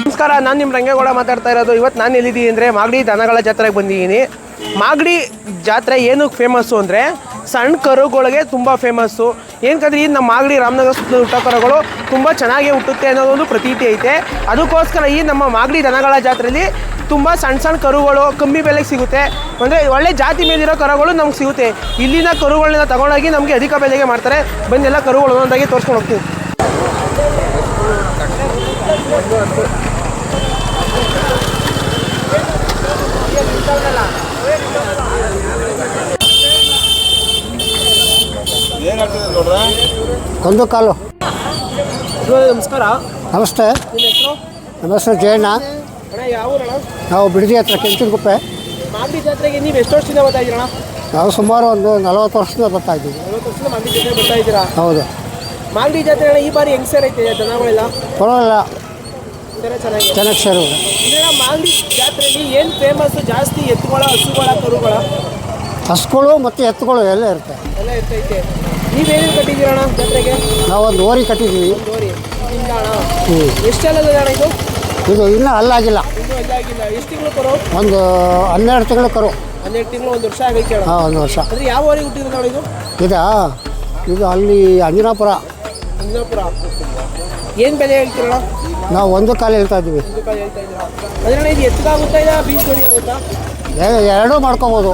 ನಮಸ್ಕಾರ, ನಾನು ನಿಮ್ಮ ರಂಗೇಗೌಡ ಮಾತಾಡ್ತಾ ಇರೋದು. ಇವತ್ತು ನಾನು ಎಲ್ಲಿದ್ದೀನಿ ಅಂದರೆ ಮಾಗಡಿ ದನಗಳ ಜಾತ್ರೆಗೆ ಬಂದಿದ್ದೀನಿ. ಮಾಗಡಿ ಜಾತ್ರೆ ಏನಕ್ಕೆ ಫೇಮಸ್ಸು ಅಂದರೆ ಸಣ್ಣ ಕರುಗಳಿಗೆ ತುಂಬ ಫೇಮಸ್ಸು ಏನಕ್ಕಂದ್ರೆ ಈ ನಮ್ಮ ಮಾಗಡಿ ರಾಮನಗರ ಸುತ್ತ ಹುಟ್ಟಕರಗಳು ತುಂಬ ಚೆನ್ನಾಗೇ ಹುಟ್ಟುತ್ತೆ ಅನ್ನೋದೊಂದು ಪ್ರತೀತಿ ಐತೆ. ಅದಕ್ಕೋಸ್ಕರ ಈ ನಮ್ಮ ಮಾಗಡಿ ದನಗಳ ಜಾತ್ರೆಯಲ್ಲಿ ತುಂಬ ಸಣ್ಣ ಸಣ್ಣ ಕರುಗಳು, ಕಮ್ಮಿ ಬೆಲೆಗೆ ಸಿಗುತ್ತೆ. ಅಂದರೆ ಒಳ್ಳೆ ಜಾತಿ ಮೇಲಿರೋ ಕರುಗಳು ನಮ್ಗೆ ಸಿಗುತ್ತೆ. ಇಲ್ಲಿನ ಕರುಗಳನ್ನ ತಗೊಂಡೋಗಿ ನಮಗೆ ಅಧಿಕ ಬೆಲೆಗೆ ಮಾಡ್ತಾರೆ ಬಂದೆಲ್ಲ ಕರುಗಳು ಒಂದೊಂದಾಗಿ ತೋರಿಸ್ಕೊಂಡು ಹೋಗ್ತೀವಿ. ಒಂದು ಕಾಲು. ನಮಸ್ಕಾರ. ನಮಸ್ತೆ. ನಿಮ್ಮ ಹೆಸರು? ಜಯಣ್ಣ. ಅಣ್ಣ ಯಾವ ಊರಣ್ಣ? ನಾವು ಬಿಡದಿ ಹತ್ರ ಕೆಂಚನಗುಪ್ಪೆ. ಮಾಗಡಿ ಜಾತ್ರೆಗೆ ನೀವು ಎಷ್ಟು ವರ್ಷದಿಂದ ಬರ್ತಾ ನಾವು ಸುಮಾರು ಒಂದು ನಲವತ್ತು ವರ್ಷದಿಂದ ಬರ್ತಾ ಇದ್ದೀವಿ. ನಲವತ್ತು ವರ್ಷದಿಂದ ಮಾಗಡಿ ಜಾತ್ರೆ ಬರ್ತಾ ಇದ್ದೀರಾ? ಹೌದು. ಮಾಗಡಿ ಜಾತ್ರೆ ಅಣ್ಣ ಈ ಬಾರಿ ಹೆಂಗ್ ಸೇರ್ ಐತೆ ಜನಗಳೆಲ್ಲ? ಪರವಾಗಿಲ್ಲ. ಒಂಥರ ಚೆನ್ನಾಗಿದೆ. ಚೆನ್ನಾಗಿ ಸರ್ ಮಾಗಡಿ ಜಾತ್ರೆಯಲ್ಲಿ ಏನು ಫೇಮಸ್ ಜಾಸ್ತಿ ಎತ್ತುಗಳ ಹಸುಗಳ ಕರುಗಳ? ಹಸುಗಳು ಮತ್ತು ಎತ್ತುಗಳು ಎಲ್ಲ ಇರುತ್ತೆ. ಎಲ್ಲ ಇರ್ತೈತೆ. ನೀವೇನೇನು ಕಟ್ಟಿದ್ದೀರಣ್ಣ ಜಾತ್ರೆಗೆ? ನಾವು ಒಂದು ಓರಿ ಕಟ್ಟಿದ್ದೀವಿ ನೋಡಿ ಹಿಂಗ ಅಣ್ಣ ಹ್ಞೂ ಎಷ್ಟೆಲ್ಲ ಅಣ್ಣ ಇದು? ಇದು ಇನ್ನೂ ಅಲ್ಲಾಗಿಲ್ಲ. ಇನ್ನೂ ಎಷ್ಟು ತಿಂಗಳು ಒಂದು ಹನ್ನೆರಡು ತಿಂಗಳು ಕರು ಹನ್ನೆರಡು ತಿಂಗಳು ಒಂದು ವರ್ಷ ಆಗೈತೆ ಅಣ್ಣ. ಹಾಂ ಒಂದು ವರ್ಷ. ಅಂದ್ರೆ ಯಾವ ಊರಿಗೆ ಹುಟ್ಟಿದ್ರು ಅಣ್ಣ ಇದು? ಇದಾ? ಇದು ಅಲ್ಲಿ ಅಂಜನಾಪುರ. ಅಂಜನಾಪುರ. ಏನು ಬೆಲೆ ಹೇಳ್ತೀರಣ್ಣ ನಾವು ಒಂದು ಕಾಲು ಹೇಳ್ತಾ ಇದ್ದೀವಿ. ಒಂದು ಹೇಳ್ತಾ ಇದ್ದೀರಾ? ಇದು ಇಲ್ಲ ಎರಡೂ ಮಾಡ್ಕೋಬೋದು.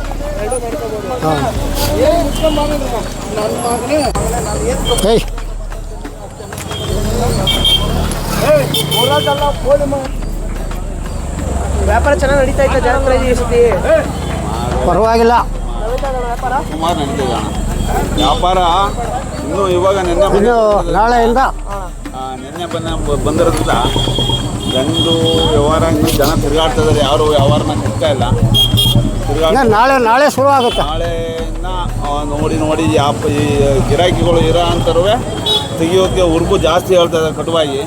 ವ್ಯಾಪಾರ ಚೆನ್ನಾಗಿ ನಡೀತಾ ಇತ್ತು ಸತಿ. ಪರವಾಗಿಲ್ಲ. ನಡೀತಾ ಸುಮಾರು ನಡೀತಿದೆ ವ್ಯಾಪಾರ ಇನ್ನು ಇವಾಗ ನಿನ್ನೆ ಇನ್ನು ನಾಳೆಯಿಂದ. ಆ, ನಿನ್ನೆ ಬಂದ ಬಂದಿರೋದ್ರಿಂದ ಗಂಡು ವ್ಯವಹಾರ ಇನ್ನೂ ಜನ ತಿರುಗಾಡ್ತಾ ಇದ್ದಾರೆ ಯಾರು ವ್ಯವಹಾರನ ಸಿಗ್ತಾ ಇಲ್ಲ. ನಾಳೆ ನಾಳೆ ಶುರು ಆಗುತ್ತೆ. ನಾಳೆಯಿಂದ ನೋಡಿ ನೋಡಿ ಯಾಪ ಈ ಗಿರಾಕಿಗಳು ಇರೋ ಅಂತರುವೆ ತೆಗಿಯೋಕ್ಕೆ ಉರುಪು ಜಾಸ್ತಿ ಹೇಳ್ತಾ ಇದ್ದಾರೆ ಕಟುವಾಗಿ.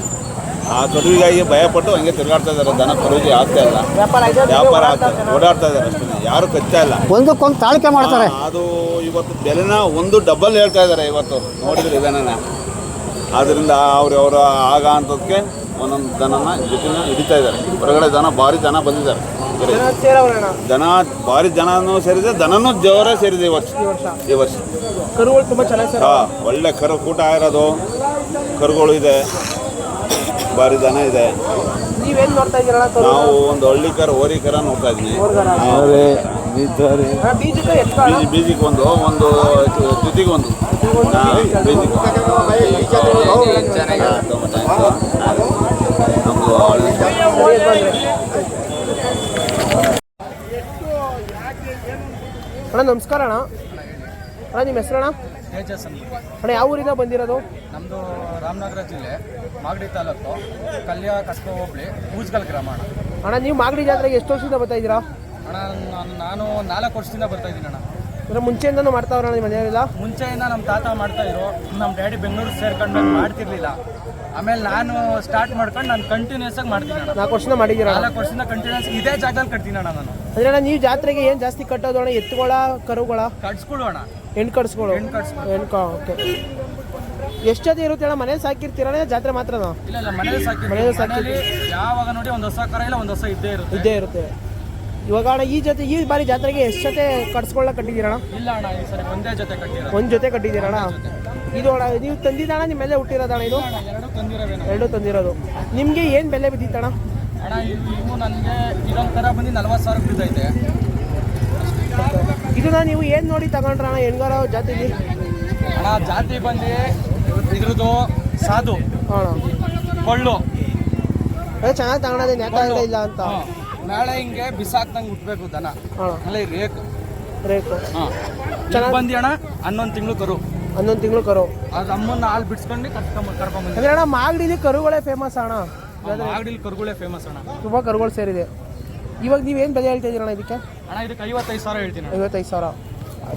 ಆ ಕಟುವಿಗಾಗಿ ಭಯಪಟ್ಟು ಹಂಗೆ ತಿರುಗಾಡ್ತಾ ಇದ್ದಾರೆ. ದನ ಕರುಗಿ ಆಗ್ತಾ ಇಲ್ಲ. ವ್ಯಾಪಾರ ಆಗ್ತಾ ಇಲ್ಲ ಓಡಾಡ್ತಾ ಇದ್ದಾರೆ ಅಷ್ಟೇ. ಯಾರು ಕಚ್ಚಾ ಇಲ್ಲ. ಒಂದಕ್ಕೊಂದು ತಾಳಿಕೆ ಮಾಡ್ತಾರೆ. ಅದು ಇವತ್ತು ಬೆಲೆನ ಒಂದು ಡಬಲ್ ಹೇಳ್ತಾ ಇದ್ದಾರೆ ಇವತ್ತು. ನೋಡಿದ್ರೆ ಇದನ್ನ. ಆದ್ದರಿಂದ ಅವ್ರು ಅವರ ಆಗ ಅಂತದಕ್ಕೆ ಒಂದೊಂದು ದನನ ಜೊತೆನ ಹಿಡಿತಾ ಇದ್ದಾರೆ. ಹೊರಗಡೆ ದನ ಭಾರಿ ಜನ ಬಂದಿದ್ದಾರೆ. ದನ ಭಾರಿ ಜನನೂ ಸೇರಿದೆ ದನನೂ ಜೋರೇ ಸೇರಿದೆ ಈ ವರ್ಷ. ಈ ವರ್ಷ. ಕರುಗಳು ತುಂಬ ಚೆನ್ನಾಗಿ ಸೇರ ಹಾ ಒಳ್ಳೆ ಕರು ಕೂಟ ಇರೋದು. ಕರುಗಳು ಇದೆ. ಭಾರಿ ದನ ಇದೆ. ನೀವೇನು ನೋಡ್ತಾ ಇದ್ದೀರಣ್ಣ ನಾವು ಒಂದು ಹಳ್ಳಿ ಕರ ಹೋರಿ ಕರ ನೋಡ್ತಾ ಇದ್ವಿ. ಬೀಜಕ್ಕೆ ಬೀಜ ಬೀಜಿಗೆ ಒಂದು ಒಂದು ಜೊತೆಗೆ ಒಂದು. ಹಾ, ಬೀಜಿಗೆ ನಮ್ದು ಅಣ್ಣ ನಮಸ್ಕಾರ ಅಣ್ಣ. ಅಣ್ಣ ನಿಮ್ಮ ಹೆಸರಣ್ಣ ತೇಜಸ್ ಅಂತ ಅಣ್ಣ ಯಾವ ಊರಿಂದ ಬಂದಿರೋದು? ನಮ್ಮದು ರಾಮನಗರ ಜಿಲ್ಲೆ ಮಾಗಡಿ ತಾಲೂಕು ಕಲ್ಯ ಕಸ್ಬ ಹೋಬಳಿ ಪೂಜ್ಗಲ್ ಗ್ರಾಮ ಅಣ್ಣ. ಅಣ್ಣ ನೀವು ಮಾಗಡಿ ಜಾತ್ರೆಗೆ ಎಷ್ಟು ವರ್ಷದಿಂದ ಬರ್ತಾ ಇದ್ದೀರಾ? ಅಣ್ಣ ನಾನು ನಾನು ನಾಲ್ಕು ವರ್ಷದಿಂದ ಬರ್ತಾ ಇದ್ದೀನಿ ಅಣ್ಣ. ಅಂದ್ರೆ ಮುಂಚೆಯಿಂದನೂ ಮಾಡ್ತಾ ನಿಮ್ಮ ಮನೆಯವರೆಲ್ಲ? ಮುಂಚೆಯಿಂದ ನಮ್ಮ ತಾತ ಮಾಡ್ತಾ ಇದ್ರು ನಮ್ಮ ಡ್ಯಾಡಿ ಬೆಂಗಳೂರು ಸೇರ್ಕೊಂಡು ಮಾಡ್ತಿರ್ಲಿಲ್ಲ. ಆಮೇಲೆ ನಾನು ಸ್ಟಾರ್ಟ್ ಮಾಡ್ಕೊಂಡು ನಾನು ಕಂಟಿನ್ಯೂಸ್ ಆಗಿ ಮಾಡ್ತೀನಿ ಅಣ್ಣ. ನಾಲ್ಕು ವರ್ಷದಿಂದ ಮಾಡಿದ್ದೀರಾ? ನಾಲ್ಕು ವರ್ಷದಿಂದ ಕಂಟಿನ್ಯೂಸ್ ಇದೇ ಜಾಗದಲ್ಲಿ ಕಟ್ತೀನಿ ಅಣ್ಣ ನಾನು. ಅಂದ್ರೆ ಅಣ್ಣ ನೀವು ಜಾತ್ರೆಗೆ ಏನು ಜಾಸ್ತಿ ಕಟ್ಟೋದು ಅಣ್ಣ? ಎತ್ತುಗಳ ಕರುಗಳ? ಕಟ್ಸ್ಕೊಳ್ಳೋಣ ಅಣ್ಣ. ಹೆಣ್ಣು ಕಟ್ಸ್ಗಳು ಹೆಣ್ಣು ಓಕೆ. ಎಷ್ಟು ಜೊತೆ ಇರುತ್ತೆ ಅಣ್ಣ? ಮನೇಲಿ ಸಾಕಿರ್ತೀರಣ್ಣ ಜಾತ್ರೆ ಮಾತ್ರನಾ? ಇಲ್ಲ ಇಲ್ಲ ಮನೇಲಿ ಸಾಕಿ ಮನೇಲಿ ಮನೇಲಿ ಯಾವಾಗ ನೋಡಿ ಒಂದು ಹೊಸ ಕರ ಇಲ್ಲ ಒಂದು ಹೊಸ ಇದ್ದೇ ಇರುತ್ತೆ. ಇದ್ದೇ ಇರುತ್ತೆ. ಇವಾಗ ಅಣ್ಣ ಈ ಜೊತೆ ಈ ಬಾರಿ ಜಾತ್ರೆಗೆ ಎಷ್ಟು ಜೊತೆ ಕಟ್ಸ್ಕೊಳ್ಳ ಇಲ್ಲ ಅಣ್ಣ ಈ ಸರಿ ಒಂದೇ ಜೊತೆ ಕಟ್ಟಿರೋ ಒಂದು ಜೊತೆ ಇದು ಅಣ್ಣ ನೀವು ತಂದಿದ್ದಣ್ಣ ನಿಮ್ಮ ಮೇಲೆ ಹುಟ್ಟಿರೋದಣ್ಣ ಇದು? ಎರಡು ತಂದಿರೋವೇನು ಎರಡು ತಂದಿರೋದು. ನಿಮಗೆ ಏನು ಬೆಲೆ ಬಿದ್ದಿತ್ತಣ್ಣ? ಅಣ್ಣ ಇವು ಇವು ನನಗೆ ಇದೊಂದು ಥರ ಬಂದು ನಲ್ವತ್ತು ಸಾವಿರ ಬಿದ್ದೈತೆ. ಇದನ್ನ ನೀವು ಏನು ನೋಡಿ ತಗೊಂಡ್ರಣ್ಣ ಹೆಣ್ಗಾರ ಜಾತಿಲಿ ಅಣ್ಣ ಜಾತಿ ಬಂದು ಇದ್ರದ್ದು ಸಾಧು ಅಣ್ಣ ಕೊಳ್ಳು. ಚೆನ್ನಾಗಿ ತಗೊಳೋದೇನು ಯಾಕೆ ಇಲ್ಲ ಅಂತ. ನಾಳೆ ಹಿಂಗೆ ಬಿಸಾಕ್ದಂಗೆ ಉಟ್ಬೇಕು ದನ. ಅಲ್ಲ ರೇಕು. ರೇಕು. ಹಾಂ. ಚೆನ್ನಾಗ್- ಬಂದಿ ಅಣ್ಣ ಹನ್ನೊಂದು ತಿಂಗಳು ಕರು. ಹನ್ನೊಂದು ತಿಂಗಳು ಕರು. ಅದು ಅಮ್ಮನ್ನ ಹಾಲು ಬಿಡ್ಸ್ಕೊಂಡು ಕರ್ಕೊಂಡ್ ಕರ್ಕೊಂಬಂದ ಅಂದ್ರೆ ಅಣ್ಣ ಮಾಗಡಿಲಿ ಕರುಗಳೇ ಫೇಮಸ್ ಅಣ್ಣ. ಮಾಗಡಿಲಿ ಕರುಗಳೇ ಫೇಮಸ್ ಅಣ್ಣ. ತುಂಬ ಕರುಗಳು ಸೇರಿದೆ. ಇವಾಗ ನೀವೇನು ಬೆಲೆ ಹೇಳ್ತಾ ಇದ್ದೀರಣ್ಣ ಇದಕ್ಕೆ? ಅಣ್ಣ ಇದಕ್ಕೆ ಐವತ್ತೈದು ಸಾವಿರ ಹೇಳ್ತೀನಿ. ಐವತ್ತೈದು ಸಾವಿರ.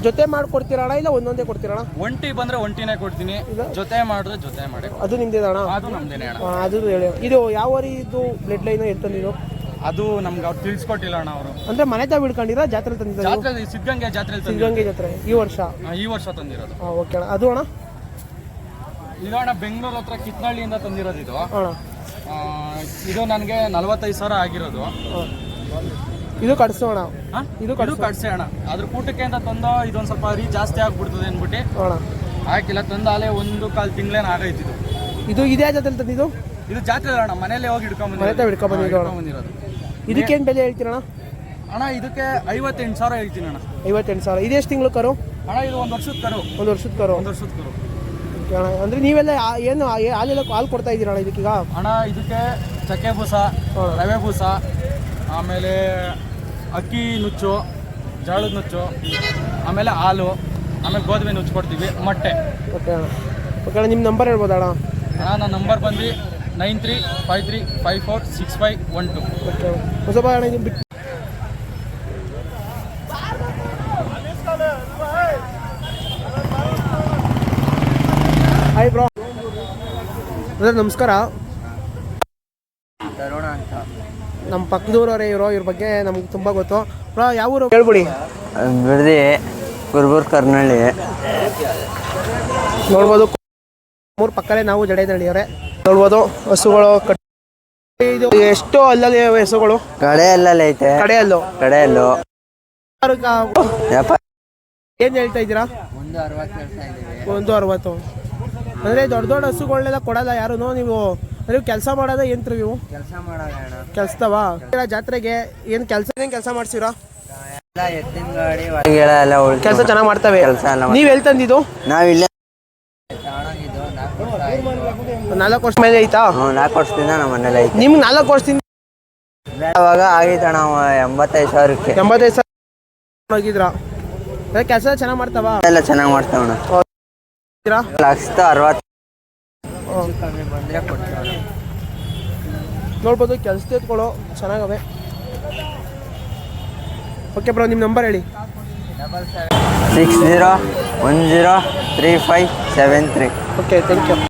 ಜೊತೆ ಮಾಡ್ಕೊಡ್ತೀರಾ ಅಣ್ಣ ಇಲ್ಲ ಒಂದೊಂದೇ ಕೊಡ್ತೀರಾ ಅಣ್ಣ? ಒಂಟಿ ಬಂದ್ರೆ ಒಂಟಿನೇ ಕೊಡ್ತೀನಿ. ಜೊತೆ ಮಾಡಿದ್ರೆ ಜೊತೆ ಮಾಡಿ ಅದು ನಿಮ್ದೇ ಅಣ್ಣ? ಅದು ನಮ್ದೇನೆ ಅಣ್ಣ. ಅದು ಹೇಳಿ. ಇದು ಯಾವ ಇದು ಬ್ಲಡ್ ಲೈನ್ ಎತ್ತಂದಿದ್ದು ಅದು ನಮ್ಗೆ ಅವ್ರು ತಿಳಿಸ್ಕೊಟ್ಟಿಲ್ಲ ಅಣ್ಣ ಅವರು. ಅಂದ್ರೆ ಮನೆ ತಾವ್ ಬಿಡ್ಕೊಂಡಿರಾ ಜಾತ್ರೆ ತಂದಿದ್ದು ಜಾತ್ರೆ ಸಿದ್ಧಗಂಗೆ ಜಾತ್ರೆ ಸಿದ್ಧಗಂಗೆ ಜಾತ್ರೆ ಈ ವರ್ಷ? ಈ ವರ್ಷ ತಂದಿರೋದು. ಹಾಂ ಓಕೆ ಅಣ್ಣ. ಅದು ಅಣ್ಣ? ಇದು ಅಣ್ಣ ಬೆಂಗಳೂರು ಹತ್ರ ಕಿತ್ನಳ್ಳಿಯಿಂದ ತಂದಿರೋದು ಇದು. ಅಣ್ಣ. ಆ, ಇದು ನನಗೆ ನಲವತ್ತೈದು ಸಾವಿರ ಆಗಿರೋದು. ಹಾಂ. ಇದು ಕಟ್ಸೋಣ ಅಣ್ಣ. ಇದು ಕಡು ಕಟ್ಸೆ. ಅಣ್ಣ. ಅದ್ರ ಕೂಟಕ್ಕೆ ಅಂತ ತಂದೋ ಇದೊಂದು ಸ್ವಲ್ಪ ರೀ ಜಾಸ್ತಿ ಆಗ್ಬಿಡ್ತದೆ ಅಂದ್ಬಿಟ್ಟು. ಅಣ್ಣ. ಹಾಕಿಲ್ಲ ತಂದಾಲೇ ಒಂದು ಕಾಲು ತಿಂಗಳೇನು ಆಗೈತಿ ಇದು. ಇದು ಜಾತ್ರೆ ತಂದಿದ್ದು? ಇದು ಜಾತ್ರೆ ಅಣ್ಣ ಮನೇಲೆ ಹೋಗಿ ಹಿಡ್ಕೊಂಡ್ ಮನೆ ತಾವ್ ಹಿಡ್ಕೊಂಡ್ ಬಂದಿದ್ದು ಅಣ್ಣ. ಬಂದಿರೋದು. ಇದಕ್ಕೇನು ಬೆಲೆ ಹೇಳ್ತೀರಣ್ಣ? ಅಣ್ಣ ಇದಕ್ಕೆ ಐವತ್ತೆಂಟು ಸಾವಿರ ಹೇಳ್ತೀನಿ ಅಣ್ಣ. ಐವತ್ತೆಂಟು ಸಾವಿರ. ಇದೆಷ್ಟು ತಿಂಗಳು ಕರು? ಅಣ್ಣ ಇದು ಒಂದು ವರ್ಷದ ಕರು. ಒಂದು ವರ್ಷದ ಕರು. ಒಂದು ವರ್ಷದ ಕರು. ಅಂದ್ರೆ ಅಣ್ಣ. ಅಂದರೆ ನೀವೆಲ್ಲ ಆ- ಏನು ಆ- ಏ- ಹಾಲೆಲ್ಲ ಹಾಲು ಕೊಡ್ತಾ ಇದಕ್ಕೆ ಇದಕ್ಕೀಗ? ಅಣ್ಣ ಇದಕ್ಕೆ ಚಕ್ಕೆ ಬೂಸ ರವೆ ಬೂಸ ಆಮೇಲೆ ಅಕ್ಕಿ ನುಚ್ಚು ಜೋಳದ ನುಚ್ಚು ಆಮೇಲೆ ಹಾಲು ಆಮೇಲೆ ಗೋಧಿ ನುಚ್ಚು ಕೊಡ್ತೀವಿ ಮೊಟ್ಟೆ. ಓಕೆ ಅಣ್ಣ. ಓಕೆ ಅಣ್ಣ ನಿಮ್ಮ ನಂಬರ್ ಹೇಳ್ಬೋದಾ ಅಣ್ಣ ಅಣ್ಣ ನನ್ನ ನಂಬರ್ ಬಂದು nine three five three five four six five one two. ಹೊಸಬ ಬಿಟ್ಟು ಹಾಯ್ ಬ್ರೋ ಬ್ರದರ್ ನಮಸ್ಕಾರ ನಮ್ಮ ಪಕ್ಕದೂರವರೇ ಇರೋ ಇವ್ರ ಬಗ್ಗೆ ನಮ್ಗೆ ತುಂಬ ಗೊತ್ತು. ಬ್ರೋ ಯಾವ ಊರು? ಹೇಳ್ಬಿಡಿ ಬಿಡದಿ ಕುರ್ಬೂರ್ ಕರ್ನಳ್ಳಿ. ನೋಡ್ಬೋದು. ಮೂರು ಪಕ್ಕಲೇ ನಾವು ಜಡೇದಳ್ಳಿಯವರೇ ನೋಡ್ಬೋದು ಹಸುಗಳು ಇದು ಎಷ್ಟು ಅಲ್ಲಲ್ಲಿ ಹಸುಗಳು. ಕಡೆ ಅಲ್ಲಲ್ಲಿ ಐತೆ. ಕಡೆಯಲ್ಲು ಕಡೆಯಲ್ಲು ಏನ್ ಏನು ಹೇಳ್ತಾ ಇದ್ದೀರಾ? ಒಂದು ಅರವತ್ತು ಅಂದ್ರೆ ದೊಡ್ಡ ದೊಡ್ಡ ಹಸುಗಳನ್ನೆಲ್ಲ ಕೊಡಲ್ಲ ಯಾರು? ನೀವು ನೀವು ಕೆಲಸ ಮಾಡೋದ ಏನ್ರಿ ನೀವು ಕೆಲ್ಸದವ? ಜಾತ್ರೆಗೆ ಏನು ಕೆಲಸ ಏನ್ ಕೆಲಸ ಮಾಡ್ಸಿರಾ? ಎಲ್ಲ ಎತ್ತಿನ ಗಾಡಿ ಹೊರಗೆಲ್ಲ ಎಲ್ಲ ಉಳ್ಸಿ ಕೆಲಸ ಚೆನ್ನಾಗಿ ಮಾಡ್ತವೆ. ನೀವ್ ಎಲ್ ತಂದಿದ್ದು? ನಾವಿಲ್ಲ ನಾಲ್ಕು ವರ್ಷ ಮೇಲೆ ಐತಾ ಹ್ಞೂ ನಾಲ್ಕು ವರ್ಷದಿಂದ ನಮ್ಮ ಮನೇಲಿ ಐತೆ. ನಿಮ್ಗೆ ನಾಲ್ಕು ವರ್ಷದಿಂದ ಅವಾಗ ಆಗೈತಣ್ಣ ಎಂಬತ್ತೈದು ಸಾವಿರಕ್ಕೆ. ಎಂಬತ್ತೈದು ಸಾವಿರ ಹೋಗಿದ್ರಾ? ಕೆಲಸ ಚೆನ್ನಾಗಿ ಮಾಡ್ತಾವ? ಎಲ್ಲ ಚೆನ್ನಾಗಿ ಮಾಡ್ತಾವ ಲಕ್ಷದ ಅರವತ್ತು. ನೋಡ್ಬೋದು ಕೆಲಸ ಎತ್ಕೊಳ್ಳೋ ಚೆನ್ನಾಗವೆ. ಓಕೆ ಬ್ರೋ ನಿಮ್ಮ ನಂಬರ್ ಹೇಳಿ. Six zero one zero three five seven three. Okay thank you